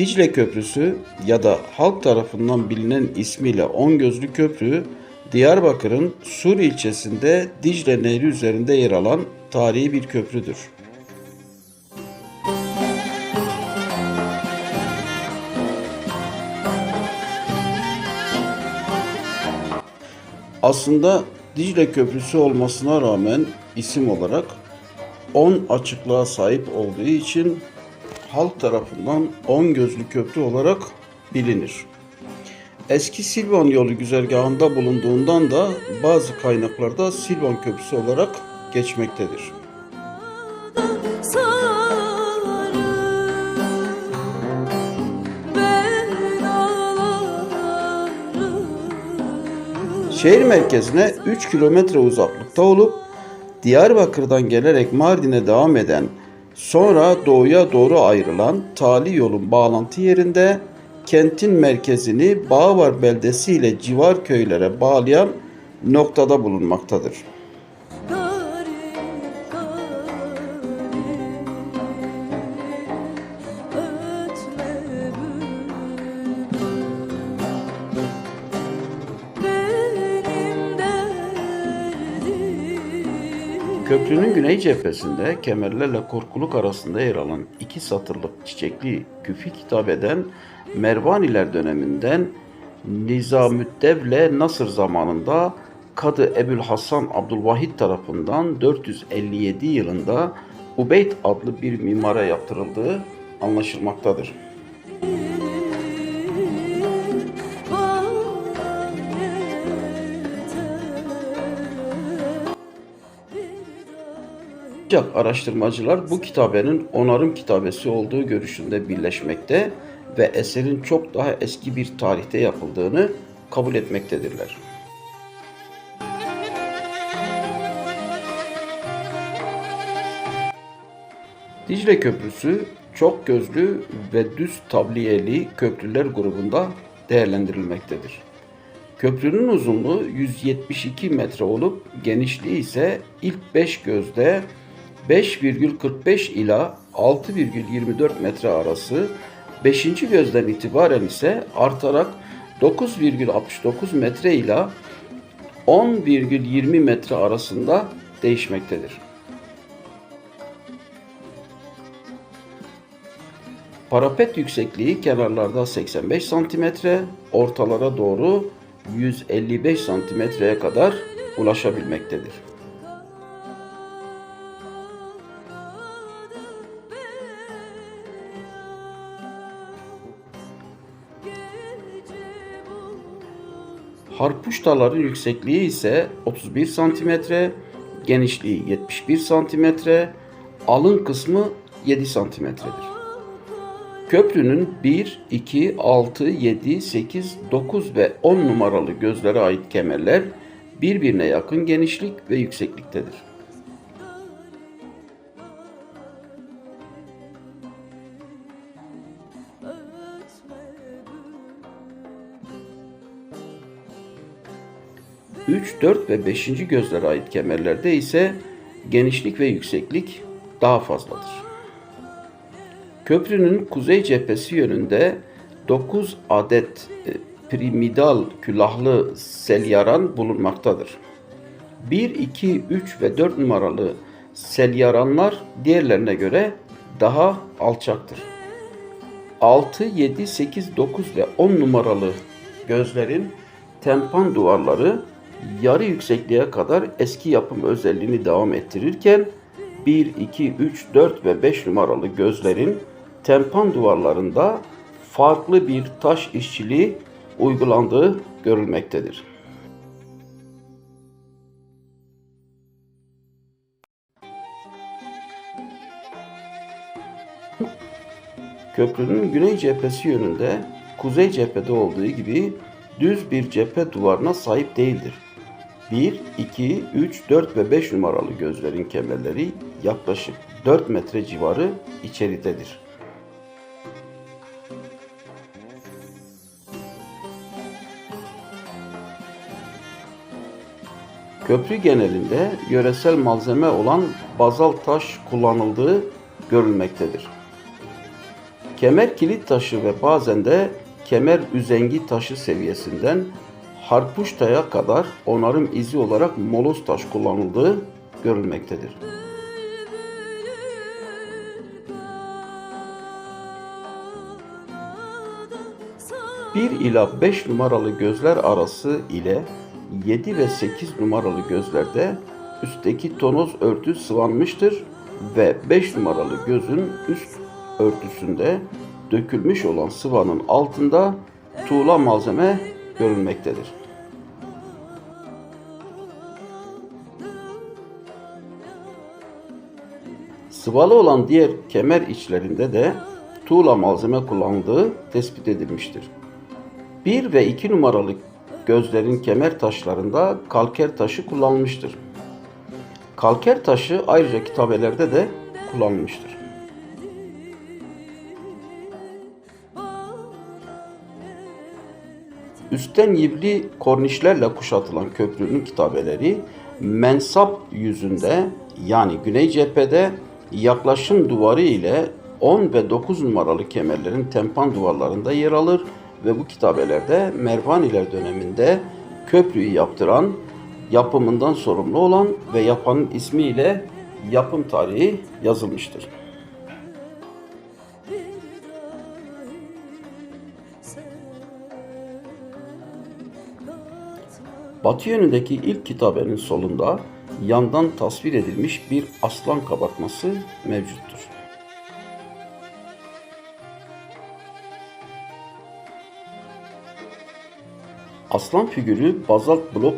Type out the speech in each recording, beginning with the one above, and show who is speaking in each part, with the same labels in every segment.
Speaker 1: Dicle Köprüsü ya da halk tarafından bilinen ismiyle On Gözlü Köprü, Diyarbakır'ın Sur ilçesinde Dicle Nehri üzerinde yer alan tarihi bir köprüdür. Aslında Dicle Köprüsü olmasına rağmen isim olarak 10 açıklığa sahip olduğu için halk tarafından 10 gözlü köprü olarak bilinir. Eski Silvan yolu güzergahında bulunduğundan da bazı kaynaklarda Silvan Köprüsü olarak geçmektedir. Şehir merkezine 3 kilometre uzaklıkta olup Diyarbakır'dan gelerek Mardin'e devam eden sonra doğuya doğru ayrılan tali yolun bağlantı yerinde kentin merkezini Bağvar beldesi ile civar köylere bağlayan noktada bulunmaktadır. Köprünün güney cephesinde kemerlerle korkuluk arasında yer alan iki satırlık çiçekli küfi hitap eden Mervaniler döneminden Nizamüddevle Nasır zamanında Kadı Ebul Hasan Abdülvahid tarafından 457 yılında Ubeyd adlı bir mimara yaptırıldığı anlaşılmaktadır. Ancak araştırmacılar bu kitabenin onarım kitabesi olduğu görüşünde birleşmekte ve eserin çok daha eski bir tarihte yapıldığını kabul etmektedirler. Dicle Köprüsü çok gözlü ve düz tabliyeli köprüler grubunda değerlendirilmektedir. Köprünün uzunluğu 172 metre olup genişliği ise ilk 5 gözde 5,45 ila 6,24 metre arası, 5. gözden itibaren ise artarak 9,69 metre ila 10,20 metre arasında değişmektedir. Parapet yüksekliği kenarlarda 85 santimetre, ortalara doğru 155 santimetreye kadar ulaşabilmektedir. Harpuştaların yüksekliği ise 31 santimetre, genişliği 71 santimetre, alın kısmı 7 santimetredir. Köprünün 1, 2, 6, 7, 8, 9 ve 10 numaralı gözlere ait kemerler birbirine yakın genişlik ve yüksekliktedir. Üç, 4 ve 5. gözlere ait kemerlerde ise genişlik ve yükseklik daha fazladır. Köprünün kuzey cephesi yönünde 9 adet e, piramidal külahlı selyaran bulunmaktadır. 1, 2, 3 ve 4 numaralı selyaranlar diğerlerine göre daha alçaktır. 6, 7, 8, 9 ve 10 numaralı gözlerin tempan duvarları yarı yüksekliğe kadar eski yapım özelliğini devam ettirirken 1, 2, 3, 4 ve 5 numaralı gözlerin tempan duvarlarında farklı bir taş işçiliği uygulandığı görülmektedir. Köprünün güney cephesi yönünde kuzey cephede olduğu gibi düz bir cephe duvarına sahip değildir. 1, 2, 3, 4 ve 5 numaralı gözlerin kemerleri yaklaşık 4 metre civarı içeridedir. Köprü genelinde yöresel malzeme olan bazalt taş kullanıldığı görülmektedir. Kemer kilit taşı ve bazen de kemer üzengi taşı seviyesinden harpuştaya kadar onarım izi olarak moloz taş kullanıldığı görülmektedir. Bir ila 5 numaralı gözler arası ile 7 ve 8 numaralı gözlerde üstteki tonoz örtü sıvanmıştır ve 5 numaralı gözün üst örtüsünde dökülmüş olan sıvanın altında tuğla malzeme görülmektedir. Sıvalı olan diğer kemer içlerinde de tuğla malzeme kullanıldığı tespit edilmiştir. 1 ve 2 numaralı gözlerin kemer taşlarında kalker taşı kullanılmıştır. Kalker taşı ayrıca kitabelerde de kullanılmıştır. Üstten yivli kornişlerle kuşatılan köprünün kitabeleri mensap yüzünde yani güney cephede yaklaşım duvarı ile 10 ve 9 numaralı kemerlerin tempan duvarlarında yer alır ve bu kitabelerde Mervaniler döneminde köprüyü yaptıran, yapımından sorumlu olan ve yapanın ismiyle yapım tarihi yazılmıştır. Batı yönündeki ilk kitabenin solunda yandan tasvir edilmiş bir aslan kabartması mevcuttur. Aslan figürü bazalt blok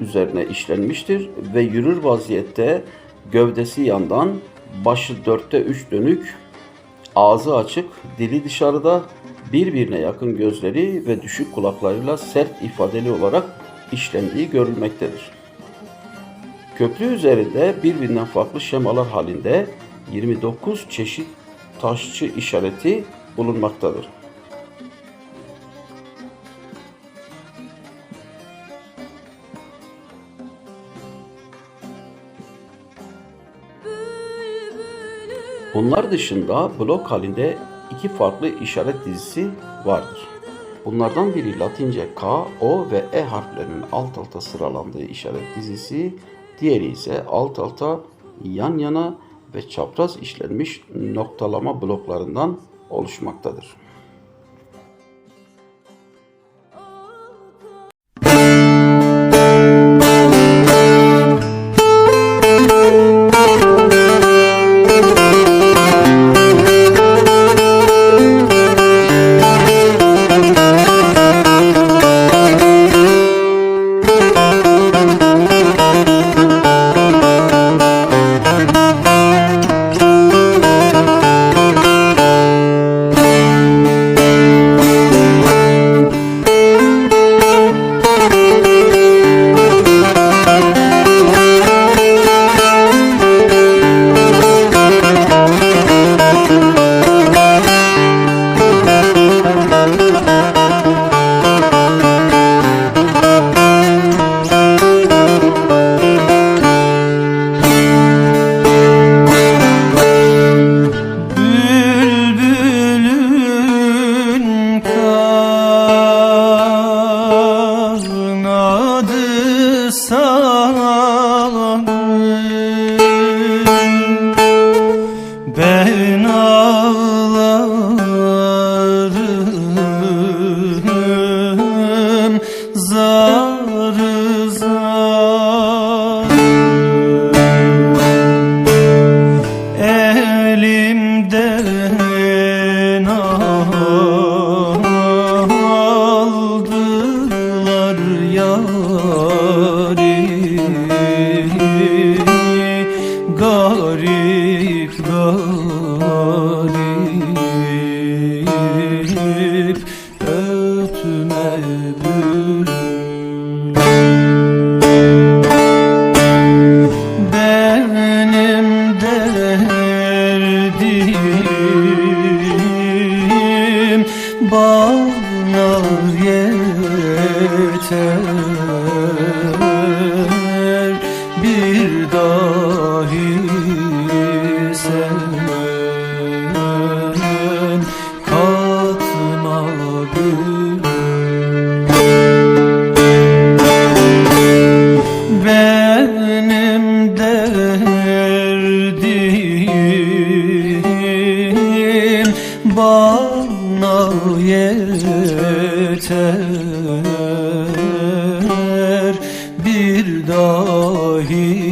Speaker 1: üzerine işlenmiştir ve yürür vaziyette gövdesi yandan, başı dörtte üç dönük, ağzı açık, dili dışarıda, birbirine yakın gözleri ve düşük kulaklarıyla sert ifadeli olarak işlendiği görülmektedir. Köprü üzerinde birbirinden farklı şemalar halinde 29 çeşit taşçı işareti bulunmaktadır. Bunlar dışında blok halinde iki farklı işaret dizisi vardır. Bunlardan biri Latince K, O ve E harflerinin alt alta sıralandığı işaret dizisi, diğeri ise alt alta yan yana ve çapraz işlenmiş noktalama bloklarından oluşmaktadır.
Speaker 2: زه Sen katma Benim derdim bana yeter. Bir dahi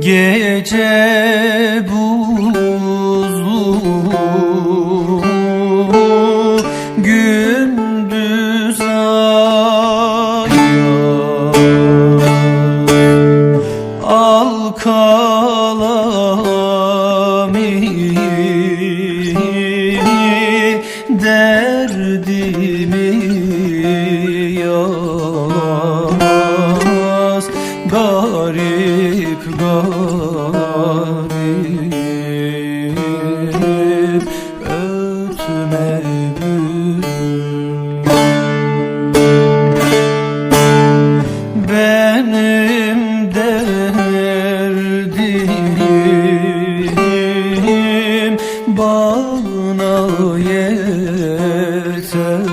Speaker 2: Gece buzlu gündüz ayaz Al kalami derdimi bana yeter